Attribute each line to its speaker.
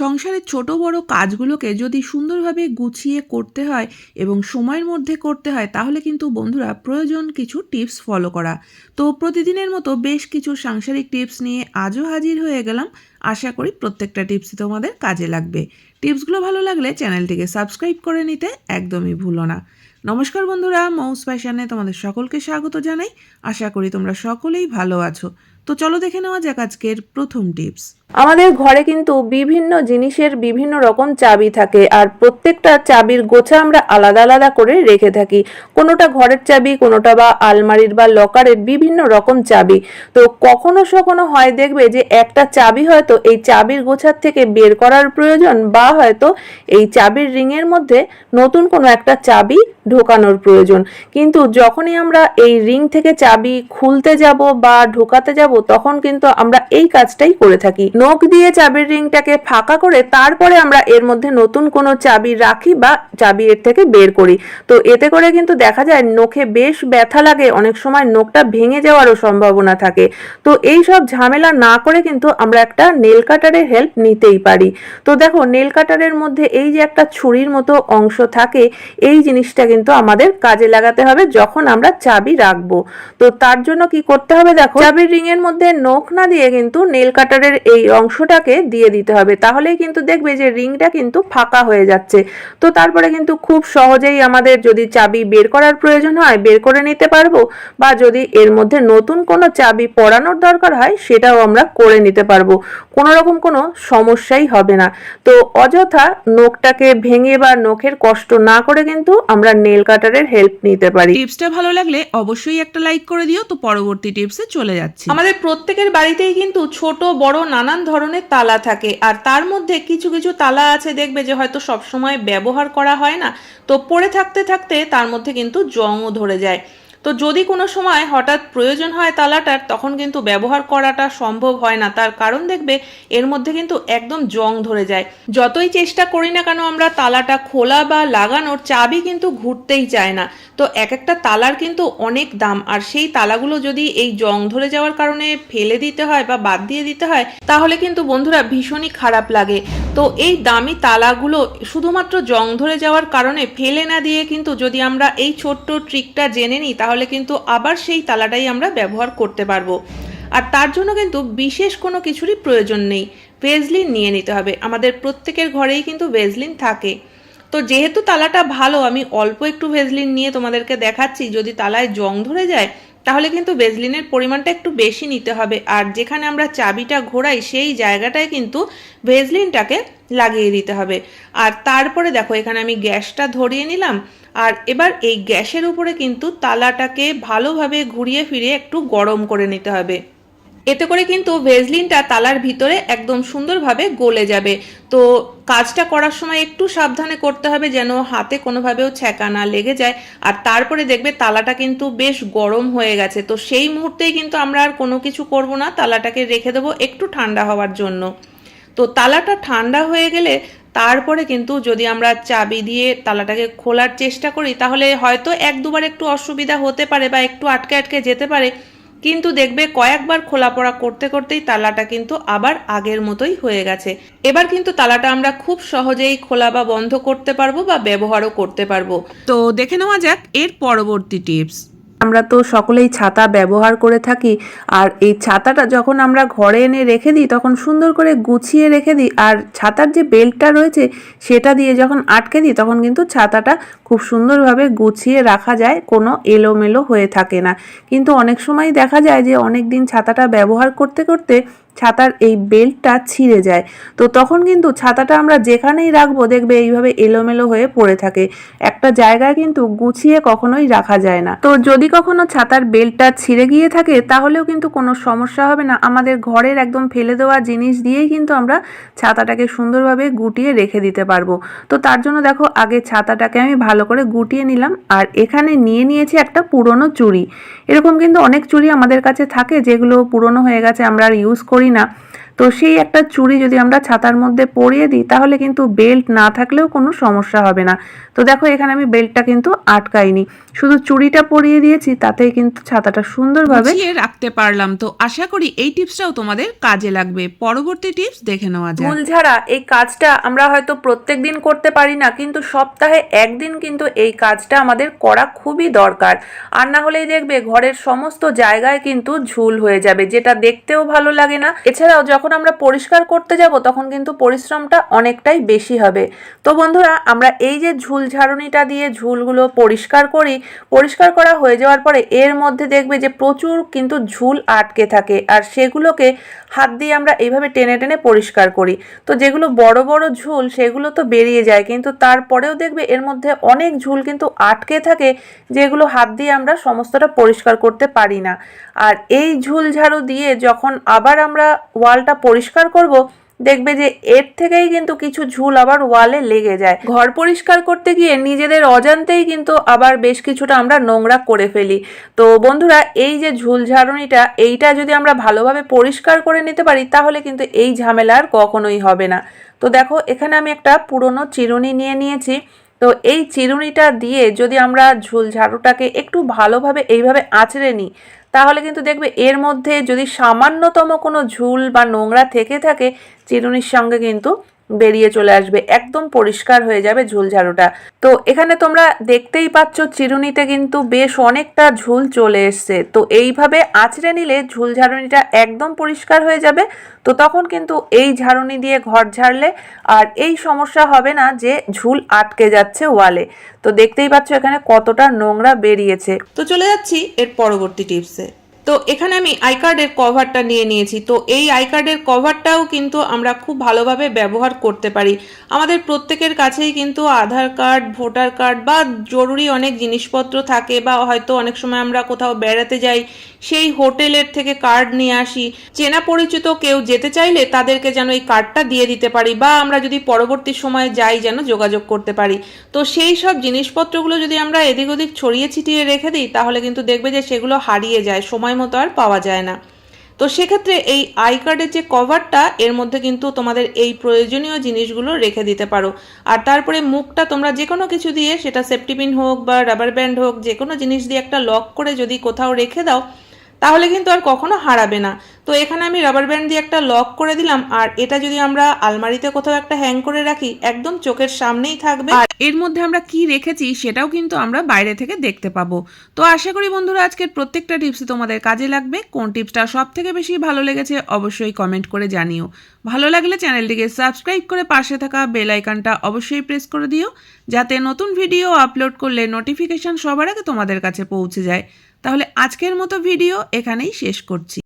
Speaker 1: সংসারের ছোট বড় কাজগুলোকে যদি সুন্দরভাবে গুছিয়ে করতে হয় এবং সময়ের মধ্যে করতে হয়, তাহলে কিন্তু বন্ধুরা প্রয়োজন কিছু টিপস ফলো করা। তো প্রতিদিনের মতো বেশ কিছু সাংসারিক টিপস নিয়ে আজও হাজির হয়ে গেলাম। আশা করি প্রত্যেকটা টিপসই তোমাদের কাজে লাগবে। টিপসগুলো ভালো লাগলে চ্যানেলটিকে সাবস্ক্রাইব করে নিতে একদমই ভুলো না। নমস্কার বন্ধুরা, মৌস ফ্যাশনে তোমাদের সকলকে স্বাগত জানাই। আশা করি তোমরা সকলেই ভালো আছো। তো চলো দেখে নেওয়া যাক আজকের প্রথম টিপস।
Speaker 2: আমাদের ঘরে কিন্তু বিভিন্ন জিনিসের বিভিন্ন রকম চাবি থাকে আর প্রত্যেকটা চাবির গোছা আমরা আলাদা আলাদা করে রেখে থাকি। কোনোটা ঘরের চাবি, কোনোটা বা আলমারির বা লকারের বিভিন্ন রকম চাবি। তো কখনো সখনো হয় দেখবে যে একটা চাবি হয়তো এই চাবির গোছার থেকে বের করার প্রয়োজন বা হয়তো এই চাবির রিংয়ের মধ্যে নতুন কোনো একটা চাবি ঢোকানোর প্রয়োজন। কিন্তু যখনই আমরা এই রিং থেকে চাবি খুলতে যাব বা ঢোকাতে যাব, তখন কিন্তু আমরা এই কাজটাই করে থাকি। নখ দিয়ে চাবির রিংটাকে ফাঁকা করে তারপরে আমরা এর মধ্যে নতুন কোনো চাবি রাখি বা চাবি এর থেকে বের করি। তো এতে করে কিন্তু দেখা যায় নখে বেশ ব্যথা লাগে, অনেক সময় নখটা ভেঙে যাওয়ারও সম্ভাবনা থাকে। তো এই সব ঝামেলা না করে কিন্তু আমরা একটা নেল কাটারের হেল্প নিতেই পারি। তো দেখো, নেল কাটারের মধ্যে এই যে একটা ছুরির মতো অংশ থাকে, এই জিনিসটা কিন্তু আমাদের কাজে লাগাতে হবে যখন আমরা চাবি রাখব। তো তার জন্য কি করতে হবে দেখো, চাবির রিং এর মধ্যে নখ না দিয়ে কিন্তু নেল কাটারের এই অংশটাকে দিয়ে দিতে হবে। তাহলেই কিন্তু দেখবে যে রিংটা কিন্তু ফাঁকা হয়ে যাচ্ছে। তো তারপরে কিন্তু খুব সহজেই আমাদের যদি চাবি বের করার প্রয়োজন হয় বের করে নিতে পারব বা যদি এর মধ্যে নতুন কোনো চাবি পরানোর দরকার হয় সেটাও আমরা করে নিতে পারব। কোনো রকম কোনো সমস্যাই হবে না। তো অযথা নখটাকে ভেঙে বা নখের কষ্ট না করে কিন্তু আমরা নেল কাটারের হেল্প নিতে পারি।
Speaker 1: টিপসটা ভালো লাগলে অবশ্যই একটা লাইক করে দিও। তো পরবর্তী টিপসে চলে যাচ্ছি।
Speaker 2: আমাদের প্রত্যেকের বাড়িতেই কিন্তু ছোট বড় নানান ধরনের তালা থাকে। আর তার মধ্যে কিছু কিছু তালা আছে দেখবে যে হয়তো সবসময় ব্যবহার করা হয় না। তো পড়ে থাকতে থাকতে তার মধ্যে কিন্তু জংও ধরে যায়। তো যদি কোনো সময় হঠাৎ প্রয়োজন হয় তালাটার, তখন কিন্তু ব্যবহার করাটা সম্ভব হয় না। তার কারণ দেখবে, এর মধ্যে কিন্তু একদম জং ধরে যায়। যতই চেষ্টা করি না কেন আমরা তালাটা খোলা বা লাগানোর চাবি কিন্তু ঘুরতেই চায় না। তো এক একটা তালার কিন্তু অনেক দাম। আর সেই তালাগুলো যদি এই জং ধরে যাওয়ার কারণে ফেলে দিতে হয় বা বাদ দিয়ে দিতে হয়, তাহলে কিন্তু বন্ধুরা ভীষণই খারাপ লাগে। তো এই দামি তালাগুলো শুধুমাত্র জং ধরে যাওয়ার কারণে ফেলে না দিয়ে কিন্তু যদি আমরা এই ছোট্ট ট্রিকটা জেনে নিই, তাহলে কিন্তু আবার সেই তালাটাই আমরা ব্যবহার করতে পারব। আর তার জন্য কিন্তু বিশেষ কোনো কিছুরই প্রয়োজন নেই। ভেজলিন নিয়ে নিতে হবে। আমাদের প্রত্যেকের ঘরেই কিন্তু ভেজলিন থাকে। তো যেহেতু তালাটা ভালো, আমি অল্প একটু ভেজলিন নিয়ে তোমাদেরকে দেখাচ্ছি। যদি তালায় জং ধরে যায় তাহলে কিন্তু ভেজলিনের পরিমাণটা একটু বেশি নিতে হবে। আর যেখানে আমরা চাবিটা ঘোরাই, সেই জায়গাটায় কিন্তু ভেজলিনটাকে লাগিয়ে দিতে হবে। আর তারপরে দেখো, এখানে আমি গ্যাসটা ধরিয়ে নিলাম। আর এবার এই গ্যাসের উপরে কিন্তু তালাটাকে ভালোভাবে ঘুরিয়ে ফিরিয়ে একটু গরম করে নিতে হবে। এতে করে কিন্তু ভেজলিনটা তালার ভিতরে একদম সুন্দরভাবে গলে যাবে। তো কাজটা করার সময় একটু সাবধানে করতে হবে যেন হাতে কোনোভাবেও ছ্যাঁকা না লেগে যায়। আর তারপরে দেখবে তালাটা কিন্তু বেশ গরম হয়ে গেছে। তো সেই মুহূর্তেই কিন্তু আমরা আর কোনো কিছু করব না। তালাটাকে রেখে দেবো একটু ঠান্ডা হওয়ার জন্য। তো তালাটা ঠান্ডা হয়ে গেলে তারপরে কিন্তু যদি আমরা চাবি দিয়ে তালাটাকে খোলার চেষ্টা করি, তাহলে হয়তো এক দুবার একটু অসুবিধা হতে পারে বা একটু আটকে আটকে যেতে পারে। কিন্তু দেখবে কয়েকবার খোলা পড়া করতে করতেই তালাটা কিন্তু আবার আগের মতোই হয়ে গেছে। এবার কিন্তু তালাটা আমরা খুব সহজেই খোলা বা বন্ধ করতে পারব বা ব্যবহারও করতে পারব।
Speaker 1: তো দেখে নেওয়া যাক এর পরবর্তী টিপস।
Speaker 2: আমরা তো সকলেই ছাতা ব্যবহার করে থাকি, আর এই ছাতাটা যখন আমরা ঘরে এনে রেখে দিই, তখন সুন্দর করে গুছিয়ে রেখে দিই, আর ছাতার যে বেল্টটা রয়েছে, সেটা দিয়ে যখন আটকে দিই, তখন কিন্তু ছাতাটা খুব সুন্দরভাবে গুছিয়ে রাখা যায়, কোনো এলোমেলো হয়ে থাকে না। কিন্তু অনেক সময় দেখা যায় যে অনেক দিন ছাতাটা ব্যবহার করতে করতে ছাতার এই বেল্টটা ছিঁড়ে যায়। তো তখন কিন্তু ছাতাটা আমরা যেখানেই রাখব, দেখবে এইভাবে এলোমেলো হয়ে পড়ে থাকে। একটা জায়গায় কিন্তু গুছিয়ে কখনোই রাখা যায় না। তো যদি কখনো ছাতার বেল্টটা ছিঁড়ে গিয়ে থাকে, তাহলেও কিন্তু কোনো সমস্যা হবে না। আমাদের ঘরের একদম ফেলে দেওয়া জিনিস দিয়েই কিন্তু আমরা ছাতাটাকে সুন্দরভাবে গুটিয়ে রেখে দিতে পারব। তো তার জন্য দেখো, আগে ছাতাটাকে আমি ভালো করে গুটিয়ে নিলাম আর এখানে নিয়ে নিয়েছি একটা পুরনো চুড়ি। এরকম কিন্তু অনেক চুড়ি আমাদের কাছে থাকে যেগুলো পুরনো হয়ে গেছে, আমরা আর ইউজ করি না তো সেই একটা চুড়ি যদি আমরা ছাতার মধ্যে পরিয়ে দিই তাহলে কিন্তু বেল্ট না থাকলেও কোনো সমস্যা হবে না। তো দেখো এখানে আমি বেল্টটা কিন্তু আটকাইনি। শুধু চুড়িটা পরিয়ে দিয়েছি তাতেই কিন্তু ছাতাটা সুন্দরভাবে
Speaker 1: রাখতে পারলাম। তো আশা করি এই টিপসটাও তোমাদের কাজে লাগবে। পরবর্তী টিপস দেখে নেওয়া যাক।
Speaker 2: ভুল ছাড়া এই কাজটা আমরা হয়তো প্রত্যেক দিন করতে পারি না কিন্তু সপ্তাহে একদিন কিন্তু এই কাজটা আমাদের করা খুবই দরকার। আর না হলেই দেখবে ঘরের সমস্ত জায়গায় কিন্তু ঝুল হয়ে যাবে যেটা দেখতেও ভালো লাগে না। এছাড়াও যখন আমরা পরিষ্কার করতে যাব, তখন কিন্তু পরিশ্রমটা অনেকটাই বেশি হবে। তো বন্ধুরা, আমরা এই যে ঝুল ঝাড়ুনিটা দিয়ে ঝুলগুলো পরিষ্কার করি, পরিষ্কার করা হয়ে যাওয়ার পরে এর মধ্যে দেখবে যে প্রচুর কিন্তু ঝুল আটকে থাকে। আর সেগুলোকে হাত দিয়ে আমরা এইভাবে টেনে টেনে পরিষ্কার করি। তো যেগুলো বড় বড় ঝুল, সেগুলো তো বেরিয়ে যায়, কিন্তু তারপরেও দেখবে এর মধ্যে অনেক ঝুল কিন্তু আটকে থাকে, যেগুলো হাত দিয়ে আমরা সমস্তটা পরিষ্কার করতে পারি না। আর এই ঝুল ঝাড়ু দিয়ে যখন আবার আমরা ওয়ালটা পরিষ্কার করব দেখবে যে এর থেকেই কিন্তু কিছু ঝুল আবার ওয়ালে লেগে যায়। ঘর পরিষ্কার করতে গিয়ে নিজেদের অজান্তেই কিন্তু আবার বেশ কিছুটা আমরা নোংরা করে ফেলি। তো বন্ধুরা, এই যে ঝুল ঝাড়ুনিটা, এইটা যদি আমরা ভালোভাবে পরিষ্কার করে নিতে পারি, তাহলে কিন্তু এই ঝামেলা আর কখনোই হবে না। তো দেখো, এখানে আমি একটা পুরনো চিরুনি নিয়ে নিয়েছি। তো এই চিরুনিটা দিয়ে যদি আমরা ঝুল ঝাড়ুটাকে একটু ভালোভাবে এইভাবে আঁচড়ে নিই তাহলে কিন্তু দেখবে এর মধ্যে যদি সামান্যতম কোনো ঝুল বা নোংরা থেকে থাকে, চিরুনির সঙ্গে কিন্তু বেরিয়ে চলে আসবে। একদম পরিষ্কার হয়ে যাবে ঝুল ঝাড়ুটা তো এখানে তোমরা দেখতেই পাচ্ছ চিরুনিতে কিন্তু বেশ অনেকটা ঝুল চলে এসছে। তো এইভাবে আঁচড়ে নিলে ঝুল ঝাড়ুনিটা একদম পরিষ্কার হয়ে যাবে। তো তখন কিন্তু এই ঝাড়ুনি দিয়ে ঘর ঝাড়লে আর এই সমস্যা হবে না যে ঝুল আটকে যাচ্ছে ওয়ালে। তো দেখতেই পাচ্ছ এখানে কতটা নোংরা বেরিয়েছে।
Speaker 1: তো চলে যাচ্ছি এর পরবর্তী টিপসে। তো এখানে আমি আই কার্ডের কভারটা নিয়ে নিয়েছি। তো এই আই কার্ডের কভারটাও কিন্তু আমরা খুব ভালোভাবে ব্যবহার করতে পারি। আমাদের প্রত্যেকের কাছেই কিন্তু আধার কার্ড, ভোটার কার্ড বা জরুরি অনেক জিনিসপত্র থাকে বা হয়তো অনেক সময় আমরা কোথাও বেড়াতে যাই সেই হোটেলের থেকে কার্ড নিয়ে আসি। চেনা পরিচিত কেউ যেতে চাইলে তাদেরকে যেন এই কার্ডটা দিয়ে দিতে পারি বা আমরা যদি পরবর্তী সময়ে যাই যেন যোগাযোগ করতে পারি। তো সেই সব জিনিসপত্রগুলো যদি আমরা এদিক ওদিক ছড়িয়ে ছিটিয়ে রেখে দিই, তাহলে কিন্তু দেখবে যে সেগুলো হারিয়ে যায়, সময় মতো আর পাওয়া যায় না। তো সেক্ষেত্রে এই আই কার্ডের যে কভারটা এর মধ্যে কিন্তু তোমাদের এই প্রয়োজনীয় জিনিসগুলো রেখে দিতে পারো। আর তারপরে মুখটা তোমরা যে কোনো কিছু দিয়ে, সেটা সেফটিপিন হোক বা রাবার ব্যান্ড হোক যে কোনো জিনিস দিয়ে একটা লক করে যদি কোথাও রেখে দাও তাহলে কিন্তু আর কখনো হারাবে না। তো এখানে আমি রাবার ব্যান্ড দিয়ে একটা লক করে দিলাম, আর এটা যদি আমরা আলমারিতে কোথাও একটা হ্যাং করে রাখি, একদম চোখের সামনেই থাকবে। আর এর মধ্যে আমরা কি রেখেছি সেটাও কিন্তু আমরা বাইরে থেকে দেখতে পাবো। তো আশা করি বন্ধুরা, আজকের প্রত্যেকটা টিপসই তোমাদের কাজে লাগবে। কোন টিপসটা সব থেকে বেশি ভালো লেগেছে অবশ্যই কমেন্ট করে জানিও। ভালো লাগলে চ্যানেলটিকে সাবস্ক্রাইব করে পাশে থাকা বেল আইকনটা অবশ্যই প্রেস করে দিও, যাতে নতুন ভিডিও আপলোড করলে নোটিফিকেশন সবার আগে তোমাদের কাছে পৌঁছে যায়। তাহলে আজকের মতো ভিডিও এখানেই শেষ করছি।